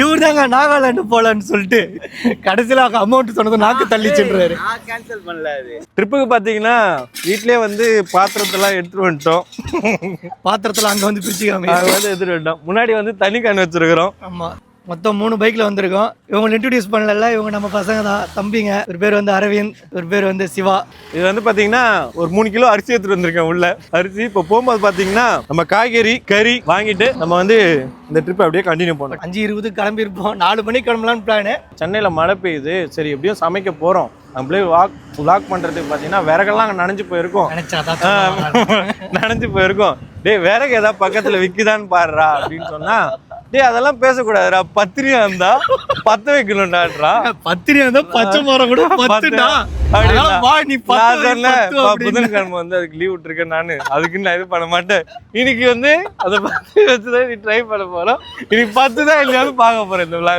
இவர் தாங்க நாகாலாந்து போலான்னு சொல்லிட்டு கடைசியில் அவங்க அமௌண்ட் சொன்னது நாக்கு தள்ளிச்சுன்றாரு. நான் கேன்சல் பண்ணல அது. ட்ரிப்புக்கு பார்த்தீங்கன்னா வீட்லயே வந்து பாத்திரத்தெல்லாம் எடுத்துட்டு வந்துட்டோம். பாத்திரத்தில் அங்கே வந்து பிரிச்சுக்காம வந்து எடுத்துட்டு வந்துட்டோம். முன்னாடி வந்து தனி கேன் வச்சிருக்கிறோம். ஆமாம் மொத்தம் மூணு பைக்கில் வந்திருக்கோம். இவங்க இன்ட்ரடியூஸ் பண்ணல இவங்க நம்ம பசங்க தான். தம்பிங்க ஒரு பேர் வந்து அரவிந்த் ஒரு பேர் வந்து சிவா. இது வந்து பாத்தீங்கன்னா ஒரு மூணு கிலோ அரிசி எடுத்துட்டு வந்திருக்கேன் உள்ள. அரிசி இப்போ போகும்போது பாத்தீங்கன்னா நம்ம காய்கறி கறி வாங்கிட்டு நம்ம வந்து இந்த ட்ரிப் அப்படியே கண்டினியூ பண்ணோம் அஞ்சு இருபது கிளம்பியிருப்போம். நாலு மணிக்கு கிளம்பலான்னு பிளானு சென்னையில மழை பெய்யுது. சரி எப்படியும் சமைக்க போறோம். நம்மளே வாக் vlog பண்றதுக்கு பாத்தீங்கன்னா விறகெல்லாம் நனைஞ்சு போயிருக்கோம். நனைஞ்சு போயிருக்கோம். டேய் விறகு ஏதாவது பக்கத்துல விக்குதான்னு பாருடா அப்படின்னு சொன்னா டேய் அதெல்லாம் பேசக்கூடாதுடா. பத்திரியா இருந்தா பத்த வைக்கணும்டான்றா. பத்திரி வந்து பச்சை மரம் கூட பத்துடா. புதன்கிழமை வந்து அதுக்கு லீவ் விட்டுருக்கேன் நானு. அதுக்கு நான் இது பண்ண மாட்டேன். இன்னைக்கு வந்து அதை பத்து வச்சுதான் நீ ட்ரை பண்ண போறோம். இன்னைக்கு பத்து தான் இல்லையாவது பார்க்க போறேன் இந்த விழா